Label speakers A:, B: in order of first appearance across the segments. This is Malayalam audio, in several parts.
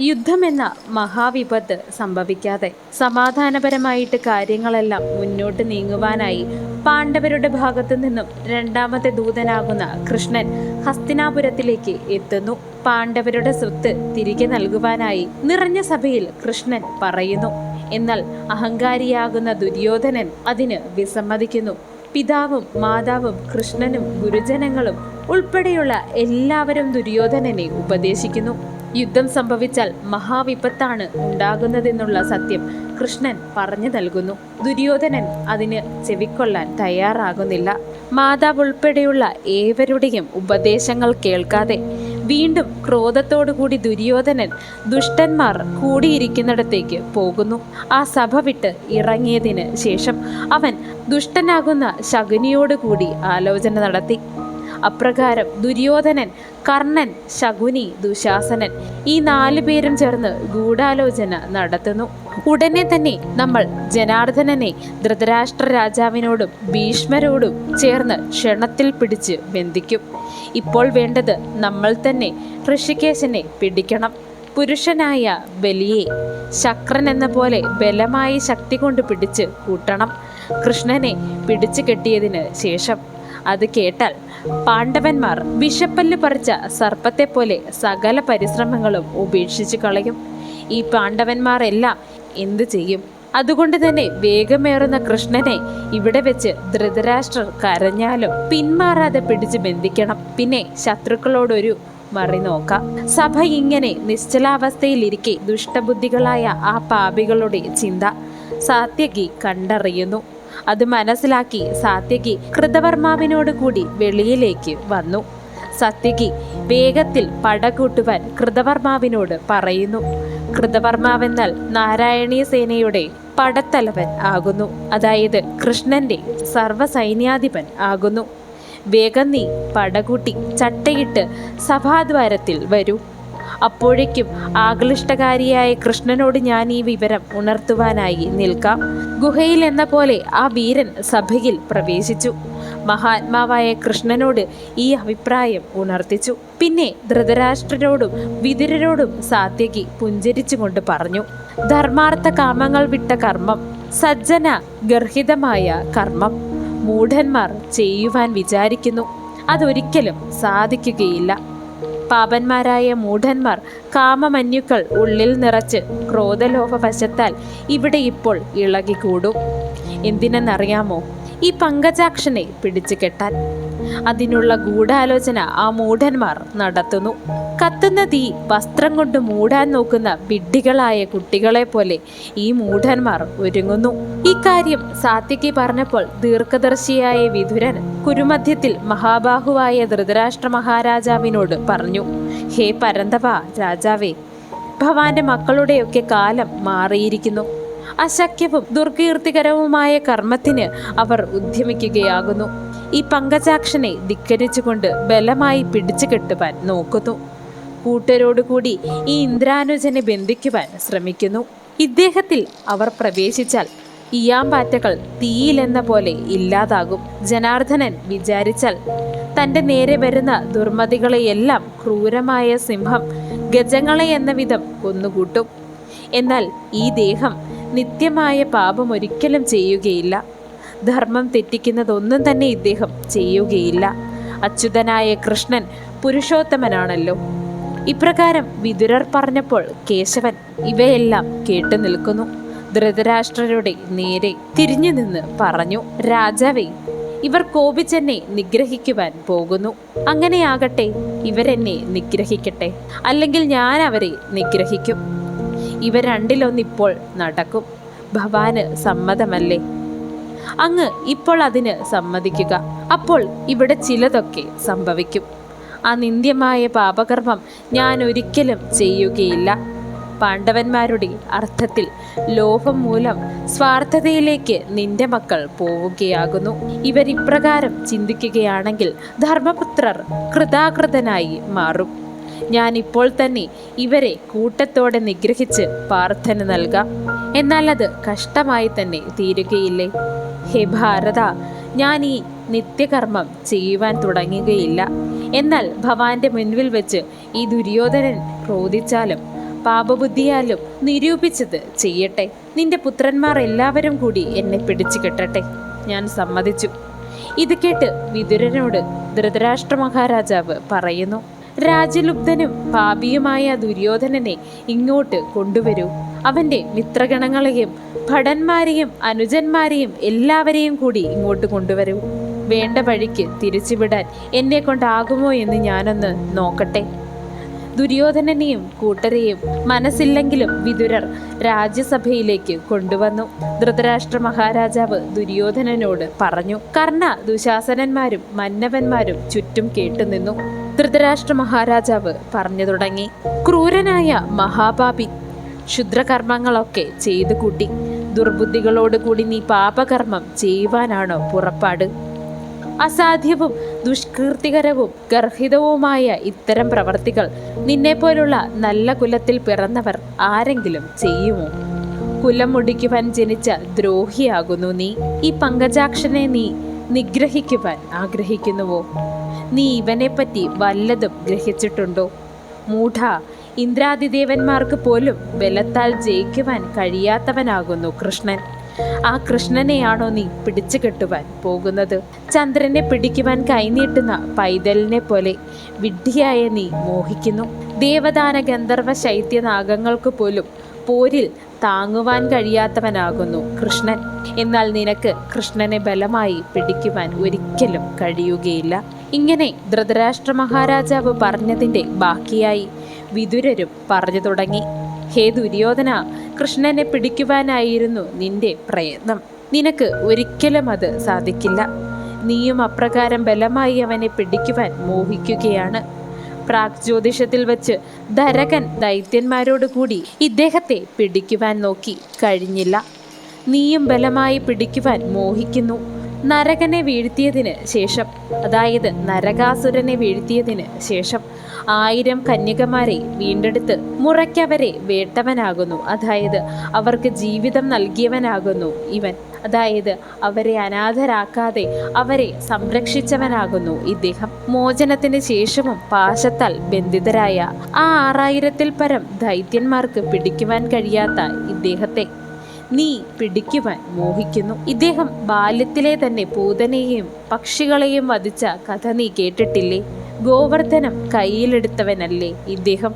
A: യുദ്ധമെന്ന മഹാവിപത്ത് സംഭവിക്കാതെ സമാധാനപരമായിട്ട് കാര്യങ്ങളെല്ലാം മുന്നോട്ട് നീങ്ങുവാനായി പാണ്ഡവരുടെ ഭാഗത്തു നിന്നും രണ്ടാമത്തെ ദൂതനാകുന്ന കൃഷ്ണൻ ഹസ്തിനാപുരത്തിലേക്ക് എത്തുന്നു. പാണ്ഡവരുടെ സ്വത്ത് തിരികെ നൽകുവാനായി നിറഞ്ഞ സഭയിൽ കൃഷ്ണൻ പറയുന്നു. എന്നാൽ അഹങ്കാരിയാകുന്ന ദുര്യോധനൻ അതിന് വിസമ്മതിക്കുന്നു. പിതാവും മാതാവും കൃഷ്ണനും ഗുരുജനങ്ങളും ഉൾപ്പെടെയുള്ള എല്ലാവരും ദുര്യോധനനെ ഉപദേശിക്കുന്നു. യുദ്ധം സംഭവിച്ചാൽ മഹാവിപത്താണ് ഉണ്ടാകുന്നതെന്നുള്ള സത്യം കൃഷ്ണൻ പറഞ്ഞു നൽകുന്നു. ദുര്യോധനൻ അതിന് ചെവിക്കൊള്ളാൻ തയ്യാറാകുന്നില്ല. മാതാവ് ഉൾപ്പെടെയുള്ള ഏവരുടെയും ഉപദേശങ്ങൾ കേൾക്കാതെ വീണ്ടും ക്രോധത്തോടുകൂടി ദുര്യോധനൻ ദുഷ്ടന്മാർ കൂടിയിരിക്കുന്നിടത്തേക്ക് പോകുന്നു. ആ സഭ വിട്ട് ഇറങ്ങിയതിന് ശേഷം അവൻ ദുഷ്ടനാകുന്ന ശകുനിയോടുകൂടി ആലോചന നടത്തി. അപ്രകാരം ദുര്യോധനൻ കർണൻ ശകുനി ദുശാസനൻ ഈ നാലു പേരും ചേർന്ന് ഗൂഢാലോചന നടത്തുന്നു. ഉടനെ തന്നെ നമ്മൾ ജനാർദ്ദനനെ ധൃതരാഷ്ട്ര രാജാവിനോടും ഭീഷ്മരോടും ചേർന്ന് ക്ഷണത്തിൽ പിടിച്ച് ബന്ധിക്കും. ഇപ്പോൾ വേണ്ടത് നമ്മൾ തന്നെ ഋഷികേശനെ പിടിക്കണം. പുരുഷനായ ബലിയെ ശക്രൻ എന്ന പോലെ ബലമായി ശക്തി കൊണ്ട് പിടിച്ച് കൂട്ടണം. കൃഷ്ണനെ പിടിച്ചു കെട്ടിയതിന് ശേഷം അത് കേട്ടാൽ പാണ്ഡവന്മാർ വിഷപ്പല്ല് പറിച്ച സർപ്പത്തെ പോലെ സകല പരിശ്രമങ്ങളും ഉപേക്ഷിച്ച് കളയും. ഈ പാണ്ഡവന്മാരെല്ലാം എന്തു ചെയ്യും? അതുകൊണ്ട് തന്നെ വേഗമേറുന്ന കൃഷ്ണനെ ഇവിടെ വെച്ച് ധൃതരാഷ്ട്രർ കരഞ്ഞാലും പിന്മാറാതെ പിടിച്ച് ബന്ധിക്കണം. പിന്നെ ശത്രുക്കളോടൊരു മറി നോക്കാം. സഭ ഇങ്ങനെ നിശ്ചലാവസ്ഥയിലിരിക്കെ ദുഷ്ടബുദ്ധികളായ ആ പാപികളുടെ ചിന്ത സാത്യകി കണ്ടറിയുന്നു. അത് മനസ്സിലാക്കി സാത്യകി കൃതവർമാവിനോട് കൂടി വെളിയിലേക്ക് വന്നു. സത്യകി വേഗത്തിൽ പടകൂട്ടുവാൻ കൃതവർമാവിനോട് പറയുന്നു. കൃതവർമാവെന്നാൽ നാരായണീയ സേനയുടെ പടത്തലവൻ ആകുന്നു. അതായത് കൃഷ്ണന്റെ സർവസൈന്യാധിപൻ ആകുന്നു. വേഗം നീ പടകൂട്ടി ചട്ടയിട്ട് സഭാദ്വാരത്തിൽ വരൂ. അപ്പോഴേക്കും ആകൃഷ്ടകാരിയായ കൃഷ്ണനോട് ഞാൻ ഈ വിവരം ഉണർത്തുവാനായി നിൽക്കാം. ഗുഹയിൽ എന്ന പോലെ ആ വീരൻ സഭയിൽ പ്രവേശിച്ചു. മഹാത്മാവായ കൃഷ്ണനോട് ഈ അഭിപ്രായം ഉണർത്തിച്ചു. പിന്നെ ധൃതരാഷ്ട്രരോടും വിതുരരോടും സാത്യകി പുഞ്ചരിച്ചുകൊണ്ട് പറഞ്ഞു ധർമാർത്ഥ കാമങ്ങൾ വിട്ട കർമ്മം സജ്ജന ഗർഹിതമായ കർമ്മം. മൂഢന്മാർ ചെയ്യുവാൻ വിചാരിക്കുന്നു. അതൊരിക്കലും സാധിക്കുകയില്ല. പാപന്മാരായ മൂഢന്മാർ കാമമന്യുക്കൾ ഉള്ളിൽ നിറച്ച് ക്രോധലോഭവശത്താൽ ഇവിടെ ഇപ്പോൾ ഇളകിക്കൂടും. എന്തിനെന്നറിയാമോ? ഈ പങ്കജാക്ഷനെ പിടിച്ചു കെട്ടാൻ. അതിനുള്ള ഗൂഢാലോചന ആ മൂഢന്മാർ നടത്തുന്നു. കത്തുന്ന തീ വസ്ത്രം കൊണ്ട് മൂടാൻ നോക്കുന്ന വിഡ്ഢികളായ കുട്ടികളെ പോലെ ഈ മൂഢന്മാർ ഒരുങ്ങുന്നു. ഇക്കാര്യം സാത്യകി പറഞ്ഞപ്പോൾ ദീർഘദർശിയായ വിതുരൻ കുരുമധ്യത്തിൽ മഹാബാഹുവായ ധൃതരാഷ്ട്ര മഹാരാജാവിനോട് പറഞ്ഞു ഹേ പരന്തവ രാജാവേ ഭവാന്റെ മക്കളുടെയൊക്കെ കാലം മാറിയിരിക്കുന്നു. അശക്യവും ദുർകീർത്തികരവുമായ കർമ്മത്തിന് അവർ ഉദ്യമിക്കുകയാകുന്നു. ഈ പങ്കജാക്ഷനെ ധിക്കരിച്ചുകൊണ്ട് ബലമായി പിടിച്ചു കെട്ടുവാൻ നോക്കുന്നു. കൂട്ടരോടുകൂടി ഈ ഇന്ദ്രാനുജനെ ബന്ധിക്കുവാൻ ശ്രമിക്കുന്നു. ഇദ്ദേഹത്തിൽ അവർ പ്രവേശിച്ചാൽ ഇയാമ്പാറ്റകൾ തീയിലെന്ന പോലെ ഇല്ലാതാകും. ജനാർദ്ദനൻ വിചാരിച്ചാൽ തന്റെ നേരെ വരുന്ന ദുർമതികളെയെല്ലാം ക്രൂരമായ സിംഹം ഗജങ്ങളെ എന്ന വിധം കൊന്നുകൂട്ടും. എന്നാൽ ഈ ദേഹം നിത്യമായ പാപം ഒരിക്കലും ചെയ്യുകയില്ല. ധർമ്മം തെറ്റിക്കുന്നതൊന്നും തന്നെ ഇദ്ദേഹം ചെയ്യുകയില്ല. അച്യുതനായ കൃഷ്ണൻ പുരുഷോത്തമനാണല്ലോ. ഇപ്രകാരം വിതുരർ പറഞ്ഞപ്പോൾ കേശവൻ ഇവയെല്ലാം കേട്ടു നിൽക്കുന്നു. ധൃതരാഷ്ട്രരുടെ നേരെ തിരിഞ്ഞു നിന്ന് പറഞ്ഞു രാജാവേ ഇവർ കോപിച്ചെന്നെ നിഗ്രഹിക്കുവാൻ പോകുന്നു. അങ്ങനെയാകട്ടെ ഇവരെന്നെ നിഗ്രഹിക്കട്ടെ. അല്ലെങ്കിൽ ഞാൻ അവരെ നിഗ്രഹിക്കും. ഇവ രണ്ടിലൊന്നിപ്പോൾ നടക്കും. ഭവാന് സമ്മതമല്ലേ? അങ്ങ് ഇപ്പോൾ അതിന് സമ്മതിക്കുക. അപ്പോൾ ഇവിടെ ചിലതൊക്കെ സംഭവിക്കും. ആ നിന്ദ്യമായ പാപകർമ്മം ഞാൻ ഒരിക്കലും ചെയ്യുകയില്ല. പാണ്ഡവന്മാരുടെ അർത്ഥത്തിൽ ലോഭം മൂലം സ്വാർത്ഥതയിലേക്ക് നിന്റെ മക്കൾ പോവുകയാകുന്നു. ഇവരിപ്രകാരം ചിന്തിക്കുകയാണെങ്കിൽ ധർമ്മപുത്രർ കൃതാകൃതനായി മാറും. ഞാൻ ഇപ്പോൾ തന്നെ ഇവരെ കൂട്ടത്തോടെ നിഗ്രഹിച്ച് പ്രാർത്ഥന നൽകാം. എന്നാൽ അത് കഷ്ടമായി തന്നെ തീരുകയില്ലേ? ഹേ ഭാരത ഞാൻ ഈ നിത്യകർമ്മം ചെയ്യുവാൻ തുടങ്ങുകയില്ല. എന്നാൽ ഭവാന്റെ മുൻപിൽ വെച്ച് ഈ ദുര്യോധനൻ ക്രോധിച്ചാലും പാപബുദ്ധിയാലും നിരൂപിച്ചത് ചെയ്യട്ടെ. നിന്റെ പുത്രന്മാർ എല്ലാവരും കൂടി എന്നെ പിടിച്ചു കെട്ടട്ടെ. ഞാൻ സമ്മതിച്ചു. ഇത് കേട്ട് വിതുരനോട് ധൃതരാഷ്ട്ര മഹാരാജാവ് പറയുന്നു രാജലുബ്ധനും പാപിയുമായ ദുര്യോധനനെ ഇങ്ങോട്ട് കൊണ്ടുവരൂ. അവന്റെ മിത്രഗണങ്ങളെയും ഭടന്മാരെയും അനുജന്മാരെയും എല്ലാവരെയും കൂടി ഇങ്ങോട്ട് കൊണ്ടുവരൂ. വേണ്ട വഴിക്ക് തിരിച്ചുവിടാൻ എന്നെ കൊണ്ടാകുമോ എന്ന് ഞാനൊന്ന് നോക്കട്ടെ. ദുര്യോധനനെയും കൂട്ടരെയും മനസ്സില്ലെങ്കിലും വിതുരർ രാജ്യസഭയിലേക്ക് കൊണ്ടുവന്നു. ധൃതരാഷ്ട്ര മഹാരാജാവ് ദുര്യോധനനോട് പറഞ്ഞു കർണ ദുശാസനന്മാരും മന്നവന്മാരും ചുറ്റും കേട്ടുനിന്നു. ധൃതരാഷ്ട്ര മഹാരാജാവ് പറഞ്ഞു തുടങ്ങി ക്രൂരനായ മഹാപാപി ക്ഷുദ്രകർമ്മങ്ങളൊക്കെ ചെയ്തു കൂട്ടി. ദുർബുദ്ധികളോടുകൂടി നീ പാപകർമ്മം ചെയ്യുവാനാണോ പുറപ്പാട്? അസാധ്യവും ദുഷ്കീർത്തികരവും ഗർഹിതവുമായ ഇത്തരം പ്രവർത്തികൾ നിന്നെപ്പോലുള്ള നല്ല കുലത്തിൽ പിറന്നവർ ആരെങ്കിലും ചെയ്യുമോ? കുലം മുടിക്കുവാൻ ജനിച്ച ദ്രോഹിയാകുന്നു നീ. ഈ പങ്കജാക്ഷനെ നീ നിഗ്രഹിക്കുവാൻ ആഗ്രഹിക്കുന്നുവോ? നീ ഇവനെപ്പറ്റി വല്ലതും ഗ്രഹിച്ചിട്ടുണ്ടോ? മൂഢ ഇന്ദ്രാദിദേവന്മാർക്ക് പോലും ബലത്താൽ ജയിക്കുവാൻ കഴിയാത്തവനാകുന്നു കൃഷ്ണൻ. ആ കൃഷ്ണനെയാണോ നീ പിടിച്ചു കെട്ടുവാൻ പോകുന്നത്? ചന്ദ്രനെ പിടിക്കുവാൻ കൈനീട്ടുന്ന പൈതലിനെ പോലെ വിഡ്ഢിയായ നീ മോഹിക്കുന്നു. ദേവദാന ഗന്ധർവ ശൈത്യനാഗങ്ങൾക്ക് പോലും പോരിൽ താങ്ങുവാൻ കഴിയാത്തവനാകുന്നു കൃഷ്ണൻ. എന്നാൽ നിനക്ക് കൃഷ്ണനെ ബലമായി പിടിക്കുവാൻ ഒരിക്കലും കഴിയുകയില്ല. ഇങ്ങനെ ധൃതരാഷ്ട്ര മഹാരാജാവ് പറഞ്ഞതിന്റെ ബാക്കിയായി വിതുരരും പറഞ്ഞു തുടങ്ങി. ഹേ ദുര്യോധന കൃഷ്ണനെ പിടിക്കുവാനായിരുന്നു നിന്റെ പ്രയത്നം. നിനക്ക് ഒരിക്കലും അത് സാധിക്കില്ല. നീയും അപ്രകാരം ബലമായി അവനെ പിടിക്കുവാൻ മോഹിക്കുകയാണ്. പ്രാക് ജ്യോതിഷത്തിൽ വച്ച് ധരകൻ ദൈത്യന്മാരോട് കൂടി ഇദ്ദേഹത്തെ പിടിക്കുവാൻ നോക്കി കഴിഞ്ഞില്ല. നീയും ബലമായി പിടിക്കുവാൻ മോഹിക്കുന്നു. നരകനെ വീഴ്ത്തിയതിന് ശേഷം അതായത് നരകാസുരനെ വീഴ്ത്തിയതിന് ശേഷം ആയിരം കന്യകമാരെ വീണ്ടെടുത്ത് മുറയ്ക്കവരെ വേട്ടവനാകുന്നു. അതായത് അവർക്ക് ജീവിതം നൽകിയവനാകുന്നു ഇവൻ. അതായത് അവരെ അനാഥരാക്കാതെ അവരെ സംരക്ഷിച്ചവനാകുന്നു ഇദ്ദേഹം. മോചനത്തിന് ശേഷവും പാശത്താൽ ബന്ധിതരായ ആ ആറായിരത്തിൽ പരം ദൈത്യന്മാർക്ക് പിടിക്കുവാൻ കഴിയാത്ത ഇദ്ദേഹത്തെ നീ പിടിക്കുവാൻ മോഹിക്കുന്നു. ഇദ്ദേഹം ബാല്യത്തിലെ തന്നെ പൂതനെയും പക്ഷികളെയും വധിച്ച കഥ നീ കേട്ടിട്ടില്ലേ? ഗോവർദ്ധനം കയ്യിലെടുത്തവനല്ലേ ഇദ്ദേഹം?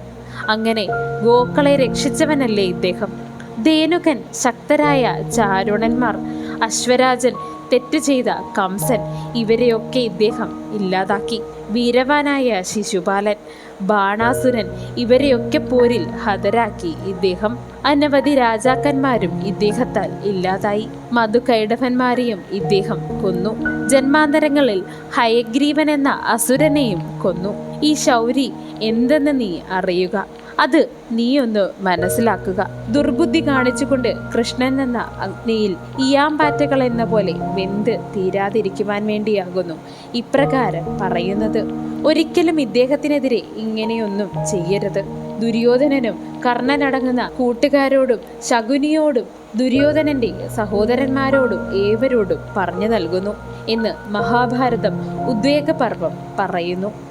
A: അങ്ങനെ ഗോക്കളെ രക്ഷിച്ചവനല്ലേ ഇദ്ദേഹം? ധേനുകൻ ശക്തരായ ചാരുണന്മാർ അശ്വരാജൻ തെറ്റ് ചെയ്ത കംസൻ ഇവരെയൊക്കെ ഇദ്ദേഹം ഇല്ലാതാക്കി. വീരവാനായ ശിശുപാലൻ ബാണാസുരൻ ഇവരെയൊക്കെ പോരിൽ ഹതരാക്കി. ഇദ്ദേഹം അനവധി രാജാക്കന്മാരും ഇദ്ദേഹത്താൽ ഇല്ലാതായി. മധുകൈടവന്മാരെയും ഇദ്ദേഹം കൊന്നു. ജന്മാന്തരങ്ങളിൽ ഹയഗ്രീവൻ എന്ന അസുരനെയും കൊന്നു. ഈ ശൗരി എന്തെന്ന് നീ അറിയുക? അത് നീ ഒന്ന് മനസ്സിലാക്കുക. ദുർബുദ്ധി കാണിച്ചുകൊണ്ട് കൃഷ്ണൻ എന്ന അഗ്നിയിൽ ഇയാമ്പാറ്റകൾ എന്ന പോലെ വെന്ത് തീരാതിരിക്കുവാൻ വേണ്ടിയാകുന്നു. ഇപ്രകാരം പറയുന്നത് ഒരിക്കലും ഇദ്ദേഹത്തിനെതിരെ ഇങ്ങനെയൊന്നും ചെയ്യരുത്. ദുര്യോധനനും കർണനടങ്ങുന്ന കൂട്ടുകാരോടും ശകുനിയോടും ദുര്യോധനന്റെ സഹോദരന്മാരോടും ഏവരോടും പറഞ്ഞു നൽകുന്നു എന്ന് മഹാഭാരതം ഉദ്വേഗപർവം പറയുന്നു.